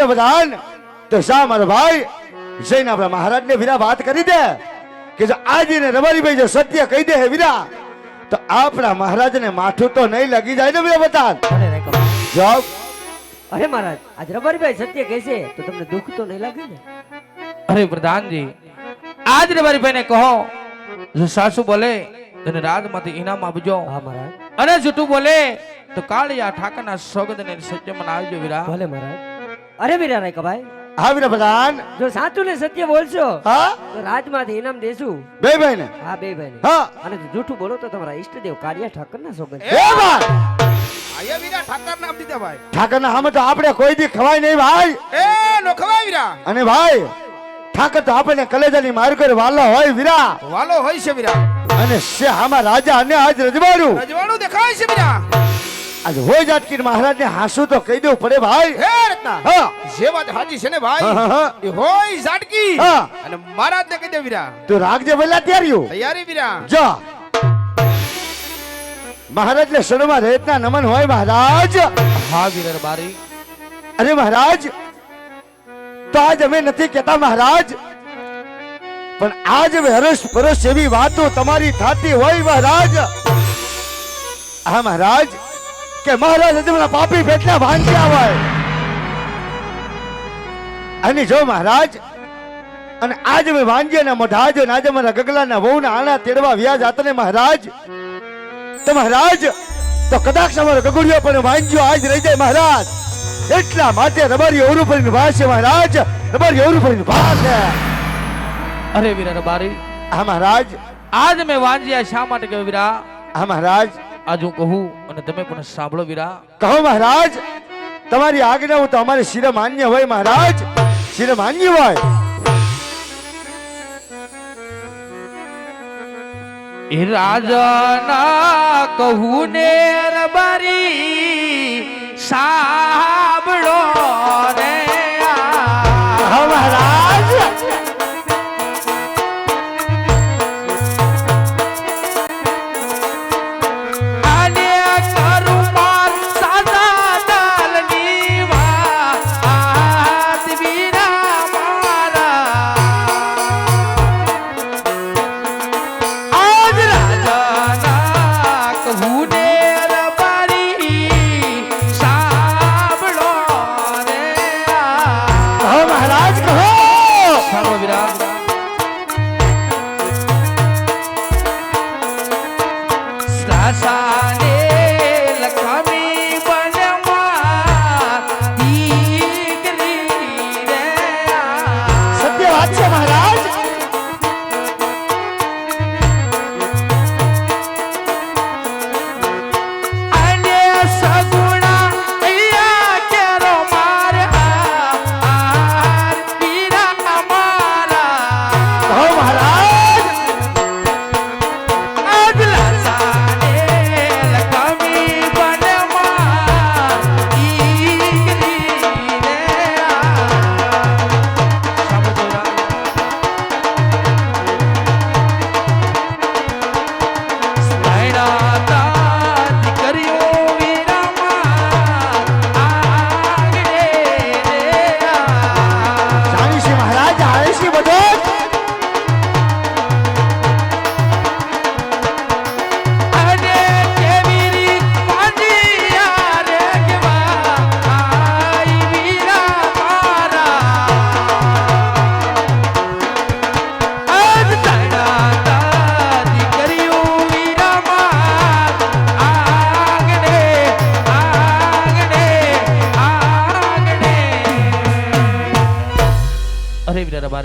વીરા પ્રધાન તો શા મારો ભાઈ જઈને આપણા મહારાજને વીરા વાત કરી દે કે જો આજે ને રબારીભાઈ જો સત્ય કહી દે હે વીરા તો આપણા મહારાજને માથું તો નહીં લગી જાય ને વીરા પ્રધાન અરે રે કમા. જો અરે મહારાજ આજ રબારીભાઈ સત્ય કહેશે તો તમને દુઃખ તો નહીં લાગે ને? અરે પ્રધાનજી આજ રે મારી કહો જો સાસુ બોલે તને રાજમાંથી ઇનામ આપજો હા મહારાજ. અને જૂઠું બોલે તો કાળિયા ઠાકરના સોગંદ ને સત્ય આવજો વિરા. ભલે મહારાજ. અરે વીરા રે ભાઈ? હા વીરા પ્રધાન જો સાચું ને સત્ય બોલશો હા? તો રાજમાંથી ઇનામ દેશું. બે ભાઈ ને હા બે ભાઈ હા. અને જો જૂઠું બોલો તો તમારા ઈષ્ટદેવ કાળિયા ઠાકર ના સોગંદ એ વાત આયા વીરા ઠાકર નામ દીધા ભાઈ. ઠાકરના સામે તો આપણે કોઈ દી ખવાય નહીં ભાઈ. એ નો ખવાય વીરા અને ભાઈ ઠાકર તો આપણને કલેજાની માર કરે વાલો હોય વીરા વાલો હોય છે વીરા અને શે હામાં રાજા અને આજ રજવાડું. રજવાડું દેખાય છે વીરા આજ હોય જાટકીર મહારાજને હાસુ તો કહી દેવું પડે ભાઈ. હે રત્ના હા. જે વાત હાજી છે ને ભાઈ. એ હોય જાટકી. હા. અને મહારાજ ને કહી દે વીરા. તું રાખજે પેલા તૈયારીઓ તૈયારી વીરા. જા. મહારાજ ને શરણમાં રહેતના નમન હોય મહારાજ. હા વીરર બારી. અરે મહારાજ તો આજ અમે નથી કહેતા મહારાજ. પણ આજ હરસ પરસ એવી વાતો તમારી થાતી હોય મહારાજ. હા મહારાજ. કે મહારાજ હજુ પાપી પેટલા ભાંગ્યા હોય. અને જો મહારાજ અને આજ મેં વાંજ્યા ના મોઢા જો આજે મારા ગગલાના વહુ ના આણા તેડવા વ્યાજ આતને મહારાજ તો મહારાજ તો કદાચ અમારો ગગુડિયો પણ વાંજ્યો આજ રહી જાય મહારાજ. એટલા માટે રબારી ઓરું પડીને વાસે મહારાજ રબારી ઓરું પડીને વાસે અરે વીરા રબારી. હા મહારાજ. આજ મેં વાંજ્યા શા માટે કહ્યું વીરા? હા મહારાજ. આજ હું કહું અને તમે પણ સાંભળો વીરા. કહો મહારાજ તમારી આજ્ઞા હું તો અમારી શિર માન્ય હોય મહારાજ. શિર માન્ય હોય. એ રાજાના કહું ને રબારી સાંભળો રે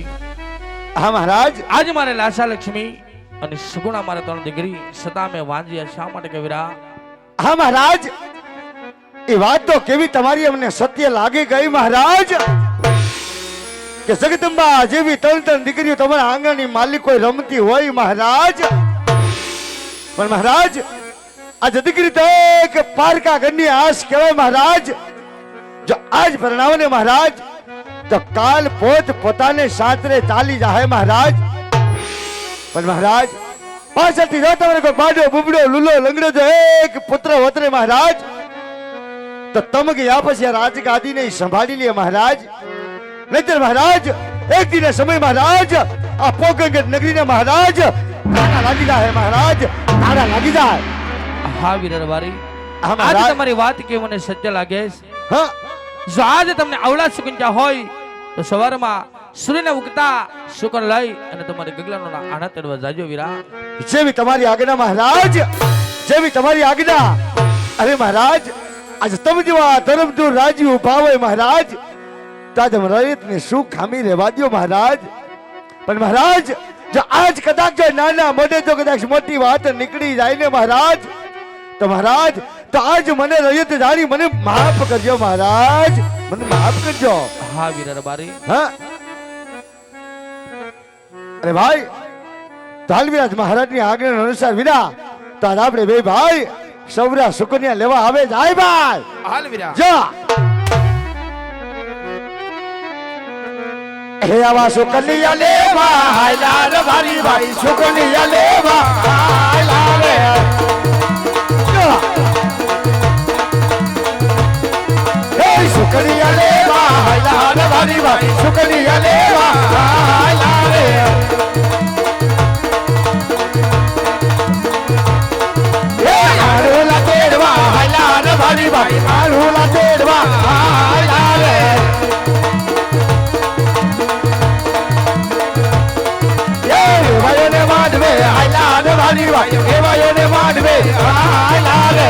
રબારી હા, મહારાજ. આજ મારે લાશા લક્ષ્મી અને સગુણા મારે ત્રણ દીકરી સતા મેં વાંજ્યા. શા માટે કવિરા હા, મહારાજ. એ વાત તો કેવી તમારી અમને સત્ય લાગી ગઈ, મહારાજ. કે જગદંબા જેવી ત્રણ ત્રણ દીકરીઓ તમારા આંગણની માલિક કોઈ રમતી હોય, મહારાજ. પણ મહારાજ આજે દીકરી તો એક પારકા ઘરની આશ કહેવાય, મહારાજ. જો આજ પરણાવો મહારાજ તો કાલ પોત પોતાને સાતરે ચાલી જાય મહારાજ. પણ મહારાજ પાછળથી જો કોઈ બાડો બુબડો લુલો લંગડો જો એક પુત્ર વતરે મહારાજ તો તમ ગયા પછી રાજગાદીને સંભાળી લે મહારાજ. નહીતર મહારાજ એક દિને સમય મહારાજ આ પોગંગટ નગરીને મહારાજ તારા લાગી જાય મહારાજ તારા લાગી જાય હા વીર. હા, તમારી વાત કે મને સત્ય લાગે છે? હા. જો આજે તમને અવળા સુકંજા હોય તો સવારમાં સૂર્યને ઉગતા શુકન લઈ અને તમારી ગગલાનો આનંદ તેડવા જાજો વીરા. જેવી તમારી આજ્ઞા મહારાજ, જેવી તમારી આજ્ઞા. અરે મહારાજ, આજે તમે જેવા ધર્મદૂર રાજી ઊભા હોય મહારાજ. તો આજે રયતને શું ખામી રહેવા દો મહારાજ. પણ મહારાજ, જો આજ કદાચ જો નાના મોઢે જો કદાચ મોટી વાત નીકળી જાય ને મહારાજ, તો મહારાજ તો આજ મને રયત જાણી મને માફ કરજો મહારાજ. મને માફ કરજો. હા વીર રબારી હા? અરે ભાઈ તાલવીરાજ મહારાજની આજ્ઞા અનુસાર વિના તાર આપણે બે ભાઈ સૌરા સુકન્યા લેવા આવે જાય ભાઈ. હાલ વીરા. જા. હે આવા સુકન્યા લેવા હાલ ભારી ભાઈ સુકન્યા લેવા. માંડવે હાયલા રે ભારી ભાઈ એ ભાઈઓને માંડવે. હાયલા રે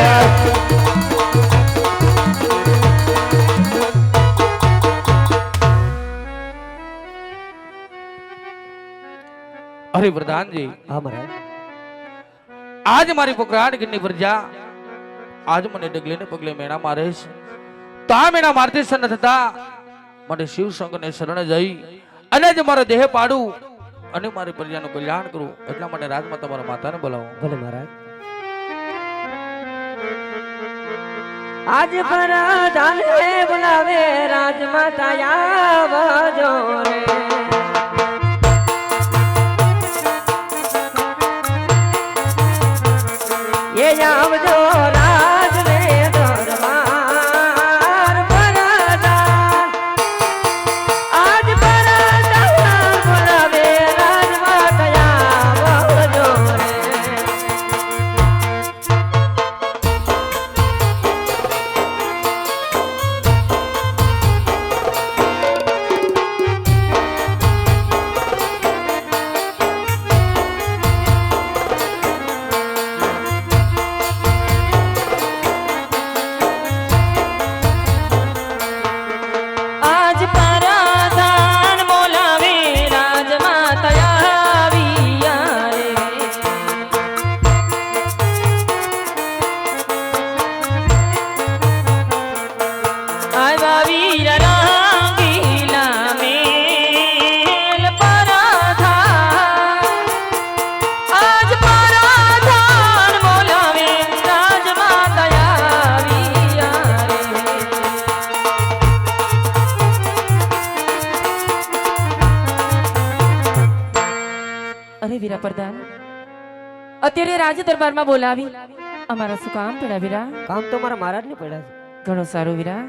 અરે પ્રધાનજી હા, મહારાજ. આજ મારી પોકરાટ ગીરની પ્રજા, આજ મને ડગલે ને પગલે મેણા મારે છે. તો આ મેણા મારતી સન્ન થતા, મને શિવ ને શરણે જઈ અને જ મારો દેહ પાડું. અને મારી પ્રજાનું કલ્યાણ કરું એટલા માટે રાજમાં તમારા માતાને બોલાવો. ભલે મહારાજ. આજ પરાધાન હે બોલાવે રાજમાતા આવજો રે અરે પ્રધાન અત્યારે રાજ દરબારમાં બોલાવી. અમારા શું કામ પડ્યા વીરા? કામ તો મારા મહારાજ ને પડ્યા છે. ઘણું સારું વીરા.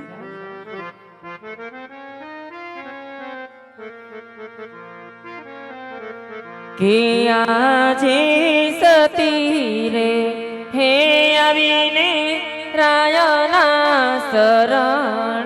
કે આજે સતી રે હે આવીને રાયના શરણે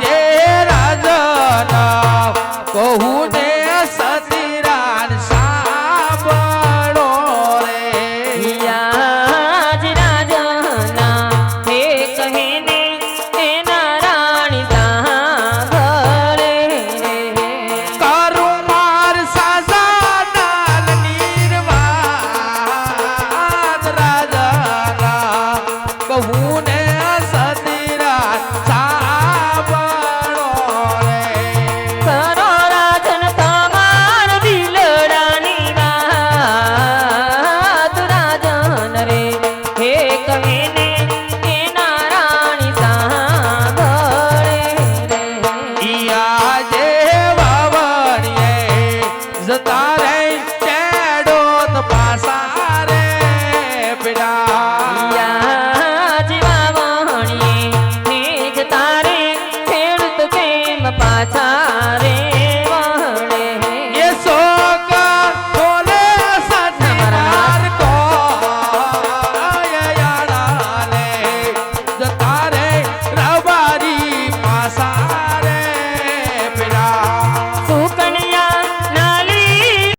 Yeah.